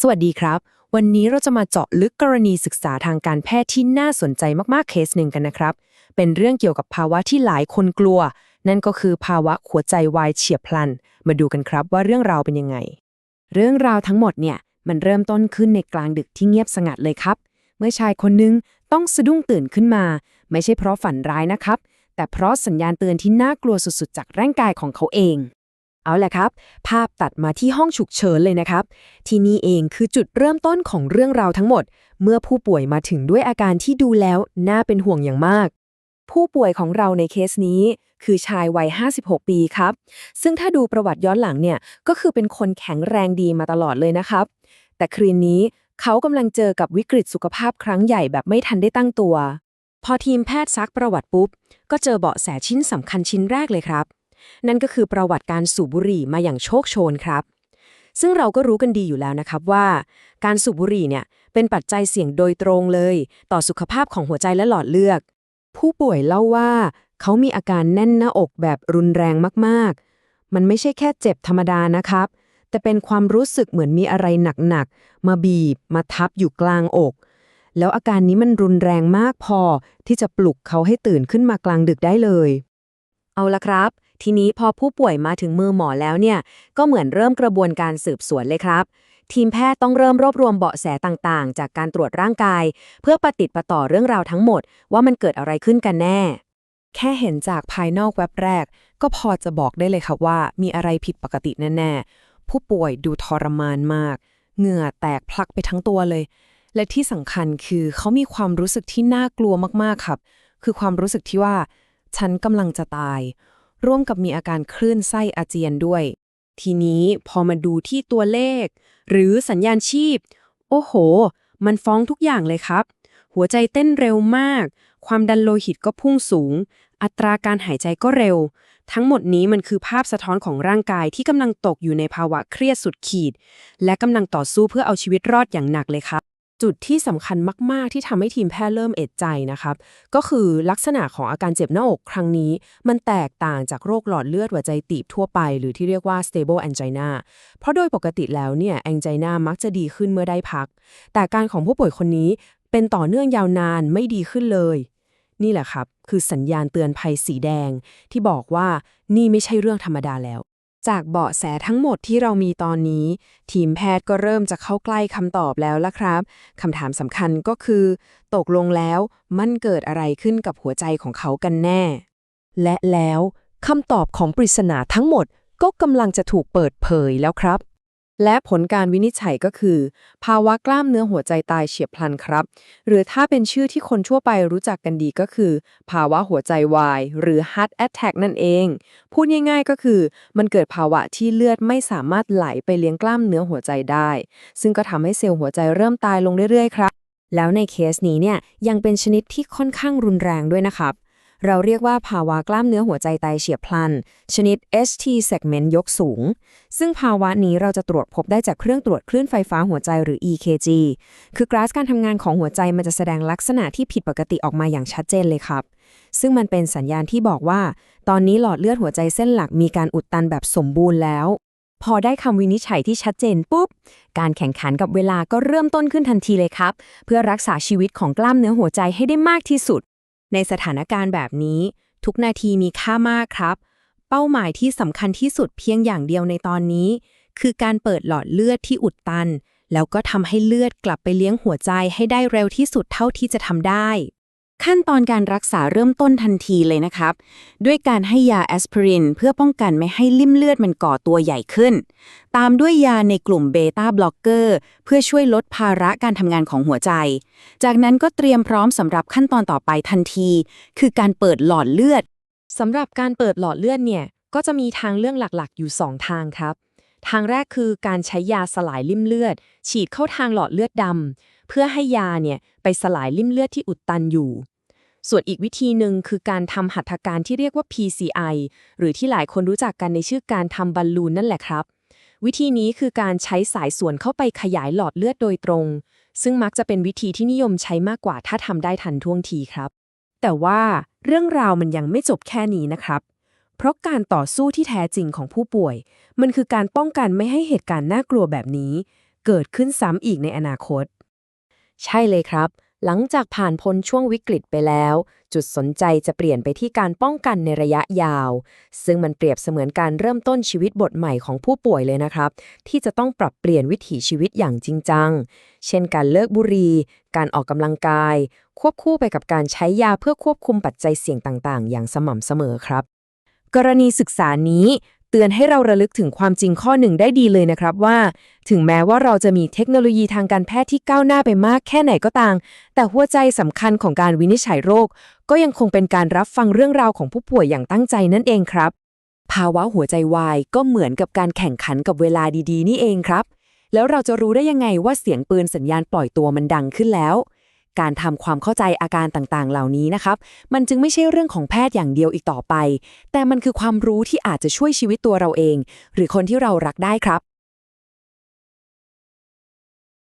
สวัสดีครับ วันนี้เราจะมาเจาะลึกกรณีศึกษาทางการแพทย์ที่น่าสนใจมากๆเคสหนึ่งกันนะครับ เป็นเรื่องเกี่ยวกับภาวะที่หลายคนกลัว นั่นก็คือภาวะหัวใจวายเฉียบพลัน มาดูกันครับว่าเรื่องราวเป็นยังไง เรื่องราวทั้งหมดเนี่ยมันเริ่มต้นขึ้นในกลางดึกที่เงียบสงัดเลยครับ เมื่อชายคนหนึงต้องสะดุ้งตื่นขึ้นมา ไม่ใช่เพราะฝันร้ายนะครับ แต่เพราะสัญญาณเตือนที่น่ากลัวสุดๆ จากร่างกายของเขาเอง เอาแหละครับ ภาพตัดมาที่ห้องฉุกเฉินเลยนะครับ ที่นี่เองคือจุดเริ่มต้นของเรื่องราวทั้งหมด เมื่อผู้ป่วยมาถึงด้วยอาการที่ดูแล้วน่าเป็นห่วงอย่างมาก ผู้ป่วยของเราในเคสนี้ คือชายวัย 56 ปีครับ ซึ่งถ้าดูประวัติย้อนหลังเนี่ย ก็คือเป็นคนแข็งแรงดีมาตลอดเลยนะครับ แต่คืนนี้เขากำลังเจอกับวิกฤตสุขภาพครั้งใหญ่แบบไม่ทันได้ตั้งตัว พอทีมแพทย์ซักประวัติปุ๊บ ก็เจอเบาะแสชิ้นสำคัญชิ้นแรกเลยครับ นั่นก็คือประวัติการสูบบุหรี่มาอย่างโชคโชนครับ ซึ่งเราก็รู้กันดีอยู่แล้วนะครับว่า การสูบบุหรี่เนี่ยเป็นปัจจัยเสี่ยงโดยตรงเลย ต่อสุขภาพของหัวใจและหลอดเลือดผู้ป่วยเล่าว่า เขามีอาการแน่นหน้าอกแบบรุนแรงมากๆ มันไม่ใช่แค่เจ็บธรรมดานะครับ แต่เป็นความรู้สึกเหมือนมีอะไรหนักๆ มาบีบ มาทับอยู่กลางอก แล้วอาการนี้มันรุนแรงมากพอที่จะปลุกเขาให้ตื่นขึ้นมากลางดึกได้เลย เอาละครับ ทีนี้พอผู้ป่วยมาถึงมือหมอแล้วเนี่ย ก็เหมือนเริ่มกระบวนการสืบสวนเลยครับ ทีมแพทย์ต้องเริ่มรวบรวมเบาะแสต่างๆ จากการตรวจร่างกาย เพื่อประติดประต่อเรื่องราวทั้งหมด ว่ามันเกิดอะไรขึ้นกันแน่ แค่เห็นจากภายนอกแว็บแรก ก็พอจะบอกได้เลยครับว่า มีอะไรผิดปกติแน่ๆผู้ป่วยดูทรมานมาก เหงื่อแตกพลักไปทั้งตัวเลย และที่สำคัญคือเขามีความรู้สึกที่น่ากลัวมากๆครับ คือความรู้สึกที่ว่าฉันกำลังจะตาย ร่วมกับมีอาการคลื่นไส้อาเจียนด้วย ทีนี้พอมาดูที่ตัวเลข หรือสัญญาณชีพ โอ้โห มันฟ้องทุกอย่างเลยครับ หัวใจเต้นเร็วมาก ความดันโลหิตก็พุ่งสูง อัตราการหายใจก็เร็ว ทั้งหมดนี้มันคือภาพสะท้อนของร่างกายที่กำลังตกอยู่ในภาวะเครียดสุดขีด และกำลังต่อสู้เพื่อเอาชีวิตรอดอย่างหนักเลยครับ จุดที่สำคัญมาก ๆ ที่ทำให้ทีมแพทย์เริ่มเอะใจนะครับ ก็คือลักษณะของอาการเจ็บหน้าอกครั้งนี้ มันแตกต่างจากโรคหลอดเลือดหัวใจตีบทั่วไป หรือที่เรียกว่า stable angina เพราะโดยปกติแล้วเนี่ย angina มักจะดีขึ้นเมื่อได้พัก แต่การของผู้ป่วยคนนี้เป็นต่อเนื่องยาวนานไม่ดีขึ้นเลย นี่แหละครับ คือสัญญาณเตือนภัยสีแดง ที่บอกว่านี่ไม่ใช่เรื่องธรรมดาแล้ว จากเบาะแสทั้งหมดที่เรามีตอนนี้ ทีมแพทย์ก็เริ่มจะเข้าใกล้คำตอบแล้วละครับคำถามสำคัญก็คือ ตกลงแล้วมันเกิดอะไรขึ้นกับหัวใจของเขากันแน่ และแล้วคำตอบของปริศนาทั้งหมดก็กำลังจะถูกเปิดเผยแล้วครับ และผลการวินิจฉัยก็คือ ภาวะกล้ามเนื้อหัวใจตายเฉียบพลันครับ หรือถ้าเป็นชื่อที่คนทั่วไปรู้จักกันดีก็คือ ภาวะหัวใจวาย หรือ heart attack นั่นเอง พูดง่ายๆก็คือ มันเกิดภาวะที่เลือดไม่สามารถไหลไปเลี้ยงกล้ามเนื้อหัวใจได้ ซึ่งก็ทำให้เซลล์หัวใจเริ่มตายลงเรื่อยๆ ครับ แล้วในเคสนี้เนี่ยยังเป็นชนิดที่ค่อนข้างรุนแรงด้วยนะครับ เราเรียกว่าภาวะกล้ามเนื้อหัวใจไตเฉียบพลัน ชนิด ST segment ยกสูง ซึ่งภาวะนี้เราจะตรวจพบได้จากเครื่องตรวจคลื่นไฟฟ้าหัวใจหรือ EKG คือกราฟการทำงานของหัวใจมันจะแสดงลักษณะที่ผิดปกติออกมาอย่างชัดเจนเลยครับ ซึ่งมันเป็นสัญญาณที่บอกว่า ตอนนี้หลอดเลือดหัวใจเส้นหลักมีการอุดตันแบบสมบูรณ์แล้วพอได้คำวินิจฉัยที่ชัดเจนปุ๊บ การแข่งขันกับเวลาก็เริ่มต้นขึ้นทันทีเลยครับ เพื่อรักษาชีวิตของกล้ามเนื้อหัวใจให้ได้มากที่สุด ในสถานการณ์แบบนี้ ทุกนาทีมีค่ามากครับ เป้าหมายที่สำคัญที่สุดเพียงอย่างเดียวในตอนนี้ คือการเปิดหลอดเลือดที่อุดตัน แล้วก็ทำให้เลือดกลับไปเลี้ยงหัวใจให้ได้เร็วที่สุดเท่าที่จะทำได้ ขั้นตอนการรักษาเริ่มต้นทันทีเลยนะครับ ด้วยการให้ยาแอสไพรินเพื่อป้องกันไม่ให้ลิ่มเลือดมันก่อตัวใหญ่ขึ้น ตามด้วยยาในกลุ่มเบต้าบล็อกเกอร์เพื่อช่วยลดภาระการทำงานของหัวใจ จากนั้นก็เตรียมพร้อมสำหรับขั้นตอนต่อไปทันที คือการเปิดหลอดเลือดสำหรับการเปิดหลอดเลือดเนี่ยก็จะมีทางเรื่องหลักๆ อยู่ 2 ทางครับ ทางแรกคือการใช้ยาสลายลิ่มเลือด ฉีดเข้าทางหลอดเลือดดำเพื่อให้ยาเนี่ยไปสลายลิ่มเลือดที่อุดตันอยู่ ส่วนอีกวิธีหนึ่งคือการทำหัตถการที่เรียกว่า PCI หรือที่หลายคนรู้จักกันในชื่อการทำบอลลูนนั่นแหละครับ วิธีนี้คือการใช้สายส่วนเข้าไปขยายหลอดเลือดโดยตรง ซึ่งมักจะเป็นวิธีที่นิยมใช้มากกว่าถ้าทำได้ทันท่วงทีครับ แต่ว่าเรื่องราวมันยังไม่จบแค่นี้นะครับ เพราะการต่อสู้ที่แท้จริงของผู้ป่วย มันคือการป้องกันไม่ให้เหตุการณ์น่ากลัวแบบนี้ เกิดขึ้นซ้ำอีกในอนาคต ใช่เลยครับ หลังจากผ่านพ้นช่วงวิกฤตไปแล้ว จุดสนใจจะเปลี่ยนไปที่การป้องกันในระยะยาว ซึ่งมันเปรียบเสมือนการเริ่มต้นชีวิตบทใหม่ของผู้ป่วยเลยนะครับ ที่จะต้องปรับเปลี่ยนวิถีชีวิตอย่างจริงจัง เช่นการเลิกบุหรี่ การออกกำลังกาย ควบคู่ไปกับการใช้ยาเพื่อควบคุมปัจจัยเสี่ยงต่าง ๆ อย่างสม่ำเสมอครับ กรณีศึกษานี้ เตือนให้เราระลึกถึงความจริงข้อหนึ่งได้ดีเลยนะครับว่า ถึงแม้ว่าเราจะมีเทคโนโลยีทางการแพทย์ที่ก้าวหน้าไปมากแค่ไหนก็ตาม แต่หัวใจสำคัญของการวินิจฉัยโรค ก็ยังคงเป็นการรับฟังเรื่องราวของผู้ป่วยอย่างตั้งใจนั่นเองครับ ภาวะหัวใจวายก็เหมือนกับการแข่งขันกับเวลาดีๆ นี่เองครับ แล้วเราจะรู้ได้ยังไงว่าเสียงปืนสัญญาณปล่อยตัวมันดังขึ้นแล้ว การทำความเข้าใจอาการต่างๆ เหล่านี้นะครับ มันจึงไม่ใช่เรื่องของแพทย์อย่างเดียวอีกต่อไป แต่มันคือความรู้ที่อาจจะช่วยชีวิตตัวเราเอง หรือคนที่เรารักได้ครับ